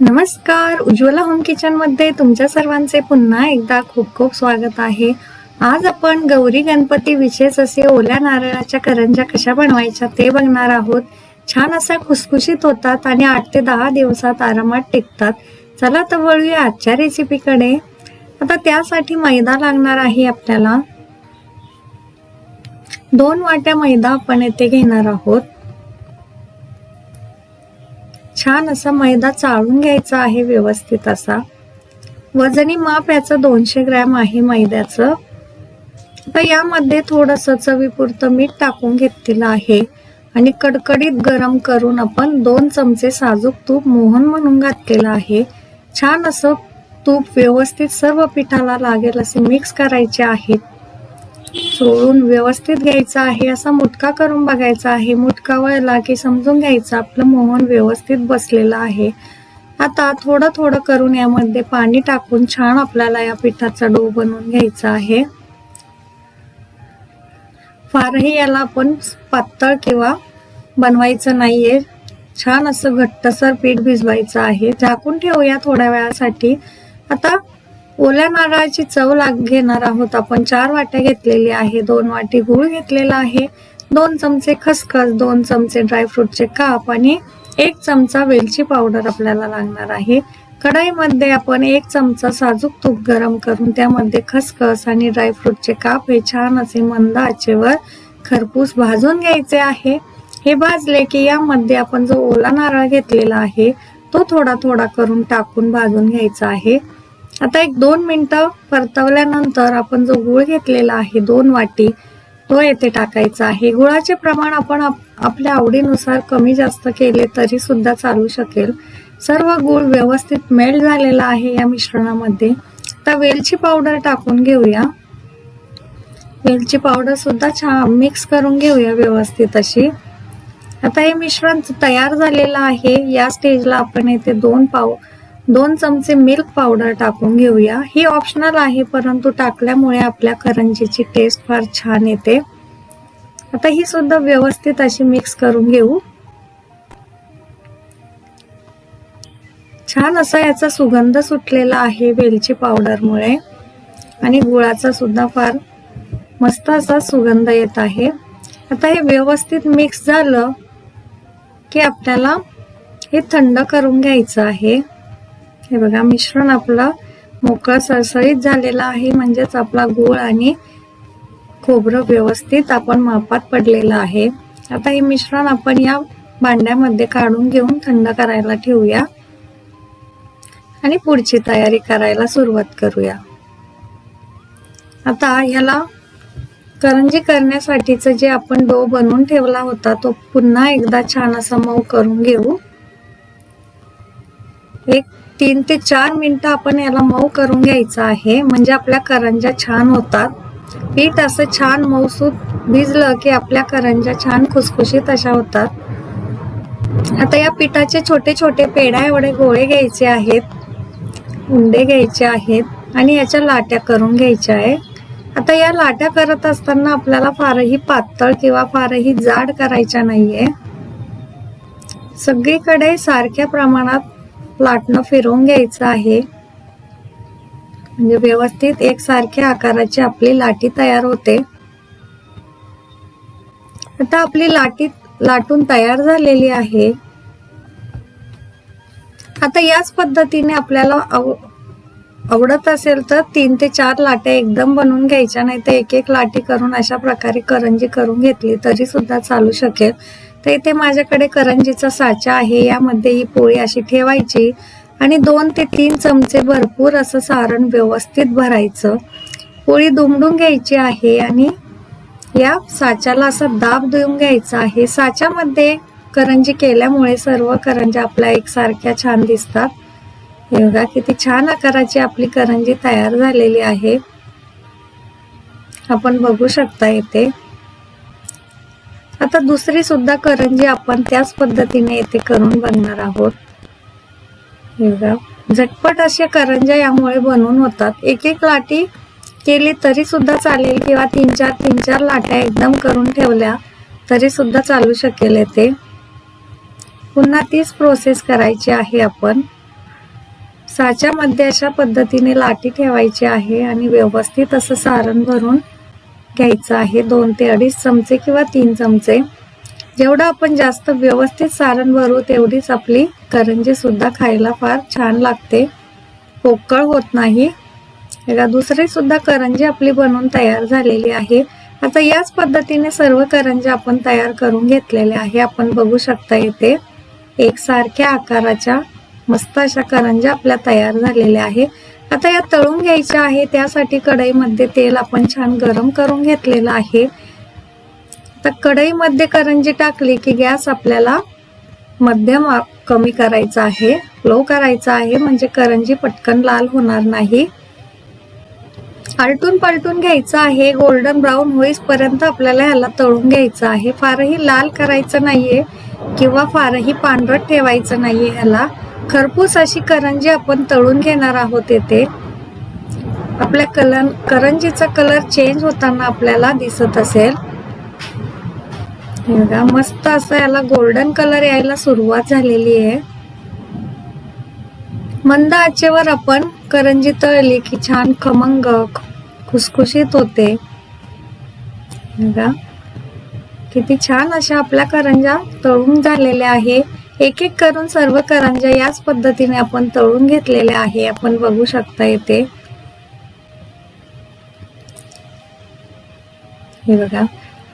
नमस्कार. उज्ज्वला होम किचनमध्ये तुमच्या सर्वांचे पुन्हा एकदा खूप खूप स्वागत आहे. आज आपण गौरी गणपती विशेष असे ओल्या नारळाच्या करंज्या कशा बनवायच्या ते बघणार आहोत. छान असा खुसखुशीत होतात आणि आठ ते दहा दिवसात आरामात टिकतात. चला तर वळूया आजच्या रेसिपीकडे आता त्यासाठी मैदा लागणार आहे आपल्याला. दोन वाट्या मैदा आपण येथे घेणार आहोत. छान असा मैदा चाळून घ्यायचा आहे व्यवस्थित असा. वजनी माप याचं दोनशे ग्रॅम आहे मैद्याचं. आता यामध्ये थोडंसं चवीपुरतं मीठ टाकून घेतलेलं आहे. आणि कडकडीत गरम करून आपण दोन चमचे साजूक तूप मोहन म्हणून घातलेलं आहे. छान असं तूप व्यवस्थित सर्व पिठाला लागेल असे मिक्स करायचे आहेत. चोळून व्यवस्थित घ्यायचा आहे असा मुटका करून बघायचा आहे. मुटका वळला की समजून घ्यायचं आपलं मोहन व्यवस्थित बसलेलं आहे. आता थोडं थोडं करून यामध्ये पाणी टाकून छान आपल्याला या पिठाचा डो बनवून घ्यायचा आहे. फारही याला आपण पातळ किंवा बनवायचं नाहीये. छान असं घट्टसर पीठ भिजवायचं आहे. झाकून ठेवूया थोड्या वेळासाठी. आता ओल्या नारळाची चव लाग घेणार आहोत. आपण चार वाट्या घेतलेली आहे. दोन वाटी गूळ घेतलेला आहे. दोन चमचे खसखस दोन चमचे ड्रायफ्रूटचे काप आणि एक चमचा वेलची पावडर आपल्याला लागणार आहे. कढईमध्ये आपण एक चमचा साजूक तूप गरम करून त्यामध्ये खसखस आणि ड्रायफ्रूटचे काप हे छान असे मंद आचेवर खरपूस भाजून घ्यायचे आहे. हे भाजले की यामध्ये आपण जो ओला नारळ घेतलेला आहे तो थोडा थोडा करून टाकून भाजून घ्यायचा आहे. आता एक दोन मिनटं परतवल्यानंतर आपण जो गुळ घेतलेला आहे दोन वाटी तो येथे टाकायचा आहे. गुळाचे प्रमाण आपण आपल्या आवडीनुसार कमी जास्त केले तरी सुद्धा चालू शकेल. सर्व गुळ व्यवस्थित मेल्ट झालेला आहे या मिश्रणामध्ये. आता वेलची पावडर टाकून घेऊया. वेलची पावडर सुद्धा छान मिक्स करून घेऊया व्यवस्थित अशी. आता हे मिश्रण तयार झालेलं आहे. या स्टेजला आपण येथे दोन पाव दोन चमचे मिल्क पावडर टाकून घेऊया. ही ऑप्शनल आहे परंतु टाकल्यामुळे आपल्या करंजीची टेस्ट फार छान येते. आता ही सुद्धा व्यवस्थित अशी मिक्स करून घेऊ. छान असा याचा सुगंध सुटलेला आहे वेलची पावडरमुळे आणि गुळाचा सुद्धा फार मस्त असा सुगंध येत आहे. आता हे व्यवस्थित मिक्स झालं की आपल्याला हे थंड करून घ्यायचं आहे. हे बघा मिश्रण आपलं मोकळं सळसळीत झालेलं आहे. म्हणजेच आपला गूळ आणि खोबरं व्यवस्थित आपण मापात पडलेलं आहे. आता हे मिश्रण आपण या भांड्यामध्ये काढून घेऊन थंड करायला ठेवूया. आणि पुढची तयारी करायला सुरुवात करूया. आता याला करंजी करण्यासाठीचं जे आपण डो बनवून ठेवला होता तो पुन्हा एकदा छान असा मऊ करून घेऊ. एक तीन ते चार मिनटं आपण याला मऊ करून घ्यायचं आहे. म्हणजे आपल्या करंज्या छान होतात. पीठ असं छान मऊसूत भिजलं की आपल्या करंज्या छान खुसखुशीत अशा होतात. आता या पिठाचे छोटे छोटे पेढा एवढे गोळे घ्यायचे आहेत. उंडे घ्यायचे आहेत आणि याच्या लाट्या करून घ्यायच्या आहे. आता या लाट्या करत असताना आपल्याला फारही पातळ किंवा फारही जाड करायच्या नाहीये. सगळीकडे सारख्या प्रमाणात लाटणं फिरवून घ्यायचं आहे. म्हणजे व्यवस्थित एकसारख्या आकाराची आपली लाटी तयार होते. आता आपली लाटी लाटून तयार झालेली आहे. आता याच पद्धतीने आपल्याला आव आवडत असेल तर तीन ते चार लाट्या एकदम बनवून घ्यायच्या नाही तर एक एक लाटी करून अशा प्रकारे करंजी करून घेतली तरी सुद्धा चालू शकेल. तर इथे माझ्याकडे करंजीचा साचा आहे. यामध्ये ही पोळी अशी ठेवायची आणि दोन ते तीन चमचे भरपूर असं सारण व्यवस्थित भरायचं. पोळी दुमडून घ्यायची आहे आणि या साच्याला असं दाब देऊन घ्यायचा आहे. साच्यामध्ये करंजी केल्यामुळे सर्व करंज्या आपल्या एकसारख्या छान दिसतात. हे बघा किती छान आकाराची आपली करंजी तयार झालेली आहे. आपण बघू शकता इथे. आता दुसरी सुद्धा करंजी आपण त्याच पद्धतीने येथे करून बघणार आहोत. झटपट अशा करंज्या यामुळे बनवून होतात. एक एक लाटी केली तरी सुद्धा चालेल किंवा तीन चार तीन चार लाट्या एकदम करून ठेवल्या तरी सुद्धा चालू शकेल येते पुन्हा तीच प्रोसेस करायची आहे आपण. साच्यामध्ये अशा पद्धतीने लाटी ठेवायची आहे आणि व्यवस्थित असं सारण भरून घ्यायचं आहे. दोन ते अडीच चमचे किंवा तीन चमचे. जेवढं आपण जास्त व्यवस्थित सारण भरू तेवढीच आपली करंजी सुद्धा खायला फार छान लागते. पोकळ होत नाही. बघा दुसरी सुद्धा करंजी आपली बनवून तयार झालेली आहे. आता याच पद्धतीने सर्व करंजी आपण तयार करून घेतलेल्या आहे. आपण बघू शकता इथे एकसारख्या आकाराच्या मस्त अशा करंज्या आपल्या तयार झालेल्या आहे. आता या तळून घ्यायच्या आहे. त्यासाठी कढईमध्ये तेल आपण छान गरम करून घेतलेलं आहे. तर कढईमध्ये करंजी टाकली की गॅस आपल्याला मध्यम कमी करायचा आहे. लो करायचा आहे. म्हणजे करंजी पटकन लाल होणार नाही. आलटून पलटून घ्यायचं आहे. गोल्डन ब्राऊन होईपर्यंत आपल्याला ह्याला तळून घ्यायचं आहे. फारही लाल करायचं नाहीये किंवा फारही पांढरट ठेवायचं नाहीये ह्याला. खरपूस अशी करंजी आपण तळून घेणार आहोत येथे. आपल्या कलर करंजीचा कलर चेंज होताना आपल्याला दिसत असेल. हे बघा मस्त असं याला गोल्डन कलर यायला सुरुवात झालेली आहे. मंद आचेवर आपण करंजी तळली की छान खमंग खुसखुशीत होते. हे बघा किती छान अशा आपल्या करंजा तळून झालेल्या आहे. एक एक करून सर्व करंजा याच पद्धतीने आपण तळून घेतलेल्या आहे. आपण बघू शकता येते हे बघा.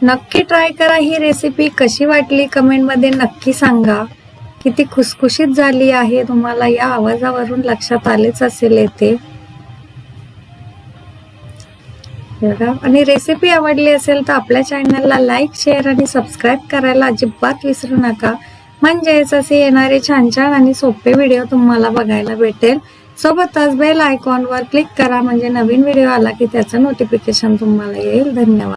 नक्की ट्राय करा ही रेसिपी. कशी वाटली कमेंटमध्ये नक्की सांगा. किती खुसखुशीत झाली आहे. तुम्हाला या आवाजावरून लक्षात आलेच असेल येते बघा. आणि रेसिपी आवडली असेल तर आपल्या चॅनलला लाईक शेअर आणि सबस्क्राईब करायला अजिबात विसरू नका. म्हणजेच असे येणारे छान छान आणि सोपे व्हिडिओ तुम्हाला बघायला भेटेल. सोबतच बेल आयकॉनवर क्लिक करा म्हणजे नवीन व्हिडिओ आला की त्याचं नोटिफिकेशन तुम्हाला येईल. धन्यवाद.